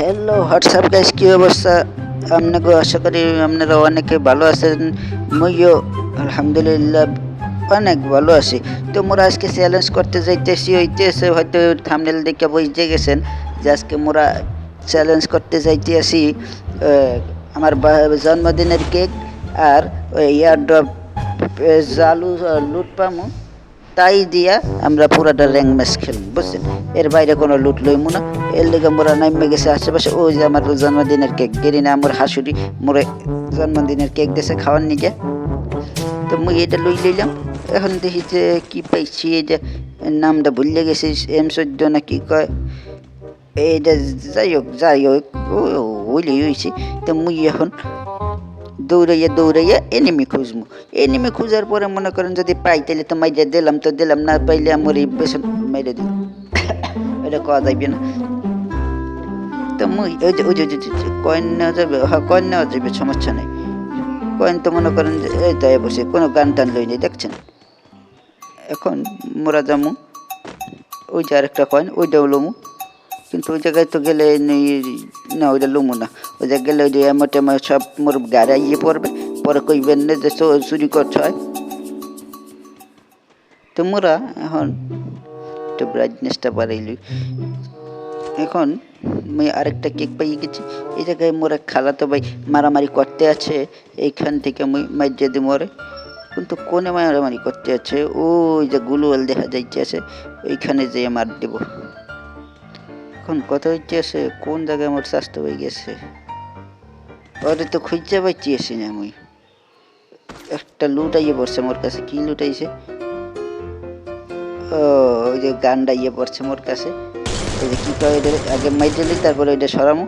Hello WhatsApp guys কি অবস্থা? আপনাকে আশা করি আপনারা অনেকে ভালো আছেন। মুইও আলহামদুলিল্লাহ অনেক ভালো আছি। তো মোরা আজকে চ্যালেঞ্জ করতে যাইতেছি, হইতেছে হয়তো থামনেল দেখে বুঝতে গেছেন যে আজকে মোরা চ্যালেঞ্জ করতে যাইতে আসি আমার জন্মদিনের কেক আর ইয়ার ড্রপ জালু, লুট পামু। তাই দিয়া আমরা পুরাটা র্যাং ম্যাচ খেলব, বুঝছেন? এর বাইরে কোনো লুট লইমু না। এর লেগে মোরা নামে গেছে আশেপাশে ওই যে আমার জন্মদিনের কেক, গেরি না আমার হাসুরি, মোরে জন্মদিনের কেক দেশে খাওয়ার নিগে তো মুই এটা লই লইলাম। এখন দেখি যে কি পাইছি যে নামটা ভুলে গেছি, এম চোদ্দ না কি কয়, এইটা যাই হোক যাই হোক ওইলি হয়েছি তো মুই এখন দৌড়াইয়া দৌড়াইয়া এনিমি খুঁজবো এনিমি খুঁজার পরে মনে করেন যদি পাই তাহলে তো মাইজা দিলাম, তো দিলাম, না পাইলে আমার এই পেছন মেরে দিল। এটা কওয়া যাইবে না। তো মুই ওই যে ওই যে কয়েন নেওয়া যাবে হ্যাঁ কয়েন নেওয়া যাবে, সমস্যা নেই। কয়েন তো মনে করেন যে এই তো বসে, কোনো গান টান লইনি দেখছেন? এখন মোরা যামু, ওই যে আরেকটা কয়েন, ওইটাও লমু। কিন্তু ওই জায়গায় তো গেলে না ওইটা লুমু না ওই জায়গায় গেলে ওই যে এমন টেমো সব মোর গাড়ি ইয়ে পড়বে পরে কইবেন না যে চুরি করছে তো মোরা এখন একটু ব্রাইটনেসটা বাড়াইলি এখন আমি আরেকটা কেক পাইয়ে গেছি এই জায়গায় মোরা খালাতো ভাই মারামারি করতে আছে এইখান থেকে মুই মাইজে দি মরে কিন্তু কোনে মারামারি করতে আছে ওই যে গুলুয়াল দেখা যাইতে আছে ওইখানে যেয়ে মার দেবো এখন কথা হচ্ছে আছে কোন জায়গায় আমার স্বাস্থ্য হয়ে গেছে? ওরে তো খুঁজতে পাইছি না আমি একটা লুটাইয়ে পড়ছে মোর কাছে, কি লুটাইছে? ও, ওই যে গানটা ইয়ে পড়ছে মোর কাছে। ওই যে কি কয় ওইটা আগে মাইজেলি তারপরে ওইটা সরামো।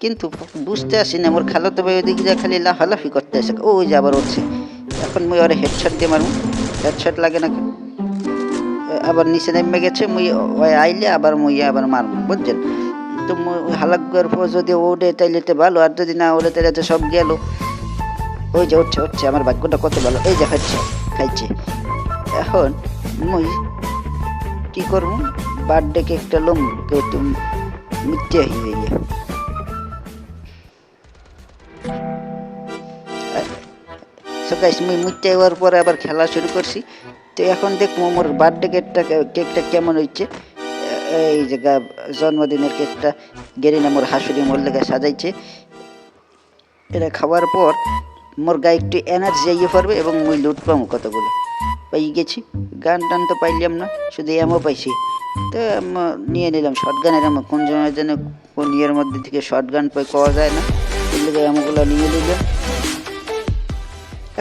কিন্তু বুঝতে আসি না মোর খালো তো ভাই ওইদিকে যা খালি লাফালাফি করতে আসে। ও ওই যে আবার উঠছে। এখন মুই ওরে হেডশট দিয়ে মারবো হেডশট লাগে না? আবার নিচে নেমে গেছে, মুই ওই আইলে আবার মুই আবার মারবো, বুঝছেন? তো মুই হালাকার পর যদি ওঠে তাইলে তো ভালো, আর যদি না ওঠে তাহলে তো সব গেল। ওই যে উঠছে উঠছে, আমার ভাগ্যটা কত ভালো। এই যে খাচ্ছে, খাইছে। এখন মুই কি করব? বার্থডে কেকটা লোম একটু মিথ্যে হয়ে গিয়ে সো গাইস মুই মুইতে হওয়ার পরে আবার খেলা শুরু করছি। তো এখন দেখব মোর বার্থডে কেকটা কেকটা কেমন হচ্ছে এই যে জন্মদিনের কেকটা গেরিনা মোর হাসুরি মোর লেগে সাজাইছে। এটা খাওয়ার পর মোর গায়ে একটু এনার্জি ইয়ে পড়বে এবং মুই লুট পাবো কতগুলো। পাই গেছি। গান টান তো পাইলাম না, শুধু এমও পাইছি। তো নিয়ে নিলাম শর্ট গানের আমার কোন জনের জন্য কোন ইয়ের মধ্যে থেকে শর্ট গান পাই পাওয়া যায় না। এমনগুলো নিয়ে নিলাম।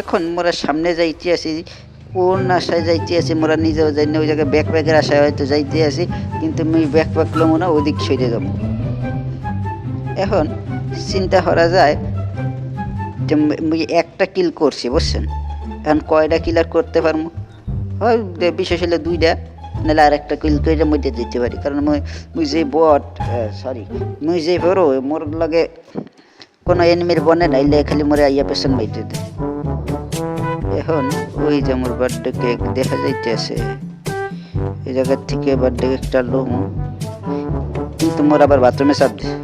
এখন মোরা সামনে যাইতে আছি কোন আশায় যাইতে আছি, মোরা নিজেও যাই না, ওই জায়গায় ব্যাক প্যাকের আশায় হয়তো যাইতে আছি, কিন্তু আমি ব্যাক প্যাক লমো না ওদিক সরে যাব। এখন চিন্তা করা যায় যে একটা কিল করছি, বুঝছেন? এখন কয়টা কিল আর করতে পারব? হয় বিশেষ হলে দুইটা, নাহলে আর একটা কিল করে মধ্যে দিতে পারি। কারণ মুই যে বট সরি মুই যে বড়, মোর লগে কোনো এনিমির বনে নাইলে খালি মোরে আইয়া পেছন মাইতে দেয়। এখন ওই যে আমার বার্থডে কেক দেখা যাইতেছে। এই জায়গার থেকে বার্থডে কেকটা লোম কিন্তু মোর আবার বাথরুমে চাপ দিছে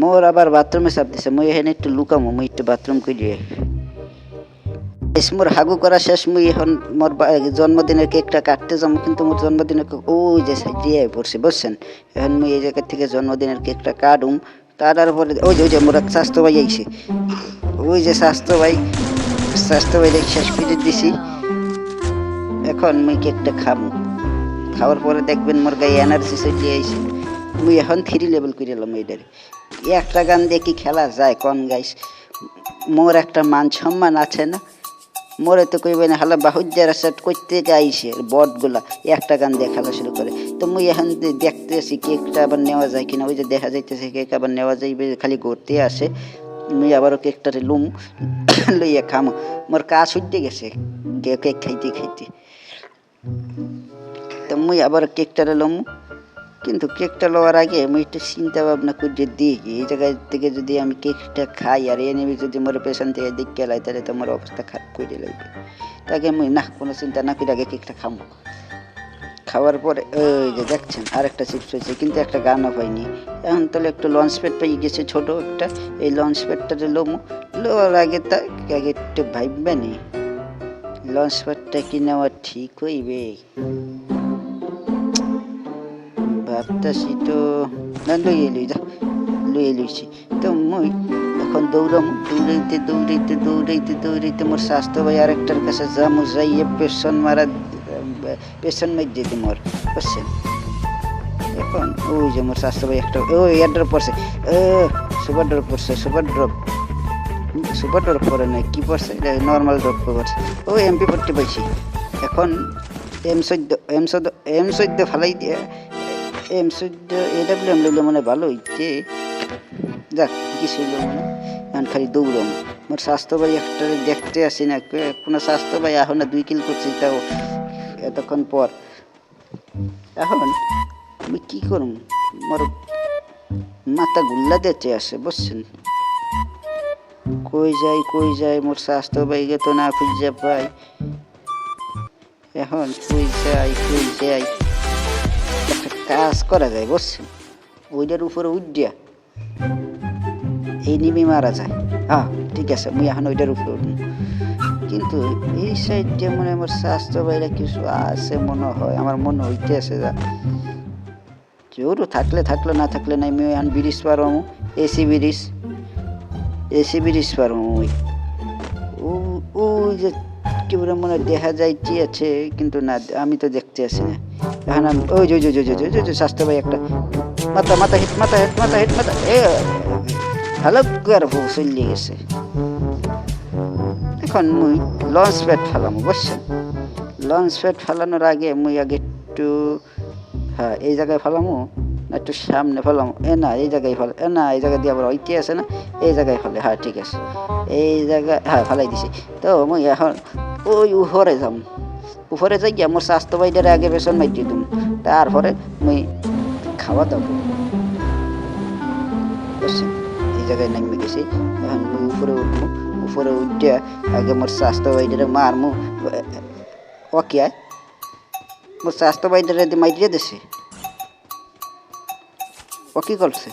মোর আবার বাথরুমে চাপ দিছে। মই এখানে একটু লুকামো, মই একটু বাথরুম করি মোর হাগু করা শেষ। মুই এখন মোর জন্মদিনের কেকটা কাটতে যাব, কিন্তু মোর জন্মদিনের কেক ওই যে সাইডে পড়ছে, বুঝছেন? এখন মুই এই জায়গা থেকে জন্মদিনের কেকটা কাটুম। কাটার পরে ওই যে ওই যে মোর স্বাস্থ্য ভাই আইছে। ওই যে স্বাস্থ্য ভাই স্বাস্থ্য ভাই শেষ করে দিছি। এখন মুই কেকটা খাব খাওয়ার পরে দেখবেন মোর গায়ে এনার্জি চলে আইছে। মুই এখন থ্রি লেভেল করে এলাম এইটারে একটা গান কি খেলা যায় কন গাইস? মোর একটা মান সম্মান আছে না? মোরে তো কইবে না হালা বাহুজ্জার সেট করতে গাইছে বটগুলা। একটা গান দিয়ে খেলা শুরু করে। তো মুই এখন দেখতেছি কেকটা আবার নেওয়া যায় কিনা। ওই যে দেখা যাইতেছে, কেক আবার নেওয়া যাইবে, খালি ঘুরতে আসে। মুই আবারও কেকটারে লুম, লইয়া খাম। মোর কাজ উঠতে গেছে কেক খাইতে খাইতে। তো মুই আবার কেকটারে লম। কিন্তু কেকটা লওয়ার আগে আমি একটু চিন্তা ভাবনা করি দেখি এই জায়গায় থেকে যদি আমি কেকটা খাই, আর এনে যদি মোর পেছন থেকে দিক গেলাই তাহলে তো আমার অবস্থা খারাপ করে লাগবে তাকে আমি না, কোনো চিন্তা না করে আগে কেকটা খামো। খাওয়ার পরে ওই যে দেখছেন, আরেকটা চিপস হয়েছে, কিন্তু একটা গানও পাইনি। এখন তাহলে একটু লঞ্চ প্যাড পেয়ে গেছে, ছোট একটা। এই লঞ্চ প্যাডটাতে লোমো লোয়ার আগে তা আগে একটু ভাববে নি। লঞ্চ প্যাডটা কি নেওয়া ঠিক হইবে? ভাবতাছি তো, না, লইয়ে লই যা, লইয়ে লইছি। তো মই এখন দৌড়াম, দৌড়াইতে দৌড়াইতে দৌড়াইতে দৌড়াইতে মোর স্বাস্থ্য ভাই আরেকটার কাছে যামু, যাইয়ে পেছন মারা পেছন মাই দিতে মোর, বুঝছেন? এখন ওই যে মোর স্বাস্থ্য ভাই একটা, ওই এয়ারড্রপ পড়ছে। ও সুপার ড্রপ পড়ছে, সুপার ড্রপ। সুপার ড্রপ পরে নাই, কি পড়ছে? নর্মাল ড্রপ পড়ছে। ও এমপি পড়তে পাইছি। এখন এম চৈদ্দ এম চৈদ্দ এম চৈদ্দ ফালাই দিয়ে এম চৈদ্দ এডাব্লিউ এম লইলে মানে ভালো হইতে। যাক, কিছু মানে এখন খালি দৌড়ম। মোর স্বাস্থ্য ভাই একটা দেখতে আসি না, কোনো স্বাস্থ্য ভাই এখন দুই কিল করছি তাও। এতক্ষণ পর। এখন আমি কি করম? মোর মাথা গুল্লা দিতে আসে বুঝছেন? কই যাই কই যাই, মোর স্বাস্থ্য ভাইকে তো না খুঁজে পাই। এখন কই যাই কই যাই? কাজ করা যায়, বুঝছেন? ওইটার উপরে উঠিয়া এই নিমে মারা যায়। হ্যাঁ ঠিক আছে, মুই এখন ওইটার উপরে উঠবো। কিন্তু এই সাইড মনে আমার স্বাস্থ্য বাইরে কিছু আছে মনে হয় আমার মনে হইতে আছে যা। জোরও থাকলে থাকলে না থাকলে নাই আমি এখন ব্রিজ পারম এসি ব্রিজ এসি ব্রিজ পারম ওই। ও যে কি বলে মনে দেখা যাইতে আছে কিন্তু না আমি তো দেখতে আসি না। এখন আমি ওই ওই যে, ওই যে, ওই যে স্বাস্থ্য ভাই একটা মাথা মাথা হিট মাথা হিট মাথা হিট মাথা এ ভালো করে চলিয়ে গেছে। এখন মুই লঞ্চ প্যাড ফেলাম, বুঝছেন? লঞ্চ প্যাড ফেলানোর আগে মুই আগে একটু হ্যাঁ এই জায়গায় ফেলামো, না একটু সামনে ফেলামো, এ না, এই জায়গায় ফেলে, এ না, এই জায়গা দিয়ে আবার ঐতি আছে না, এই জায়গায় ফেলে হ্যাঁ ঠিক আছে। এই জায়গায় হ্যাঁ ফেলাই দিছি। তো মুই এখন ওই উপরে যাম। উপরে যাই গিয়ে মোর স্বাস্থ্য বাইটারে আগে বেসন মাই দিতুম তারপরে মুই খাওয়া। বুঝছেন? এই জায়গায় নামে গেছি, এখন মুই উপরে উঠবো। উপরে উঠে আগে মোর স্বাস্থ্য বাইটারে মারমু ও কি আয় মোর স্বাস্থ্য বাইটারে মাইরিয়ে দিছে ও কি করছে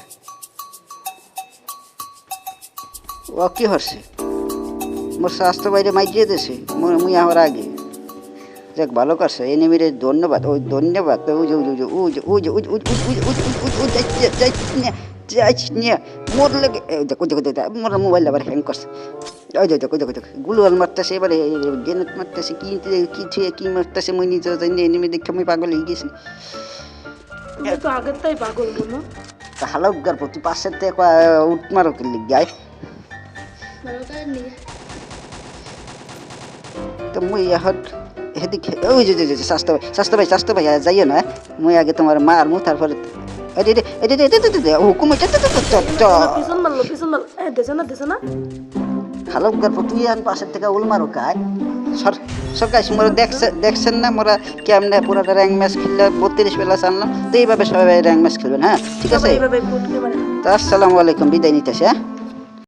ও কি হচ্ছে মোর স্বাস্থ্য বাইরে মাইরিয়ে মু- মুই আমার আগে যাক ভালো করছে এনিমিরে ধন্যবাদ ওই ধন্যবাদ ওই যে ওই যে ওই যে ওই যে ওই যে ওই যে ওই যে ওই যে ওই যে ওই যে যাই যাই নিয়ে যাই নিয়ে মোর লেগে এই দেখো দেখো দেখো মোর মোবাইল আবার হ্যাং করছে ওই যে দেখো দেখো দেখো গুলোয়াল মারতেছে এবারে গেনেট মারতেছে কি কি থুয়ে কি মারতেছে মুই নিজে জানি এনিমি দেখে আমি পাগল হয়ে গেছি তো আগের তাই পাগল মনে ভালো গর্ব তুই পাশের থেকে উঠ মারো কি লিখ গায় তো মুই এখন এদিকে ওই যে স্বাস্থ্য ভাই স্বাস্থ্য ভাই স্বাস্থ্য ভাই যাইও না মুই আগে তোমার মার মু তারপরে এটি এটি এটি এটি এটি এটি হুকুম এটা মারলো পিছন না ভালো গর্ব তুই এখন পাশের থেকে উল মারো কাজ সর মোরা দেখছে দেখছেন না মোরা কেমনে পুরাটা র্যাঙ্ক ম্যাচ খেললে বত্রিশ বেলা চানলাম তো এইভাবে সবাই র্যাঙ্ক ম্যাচ খেলবেন হ্যাঁ ঠিক আছে তো আসসালামু আলাইকুম বিদায় নিতেছে হ্যাঁ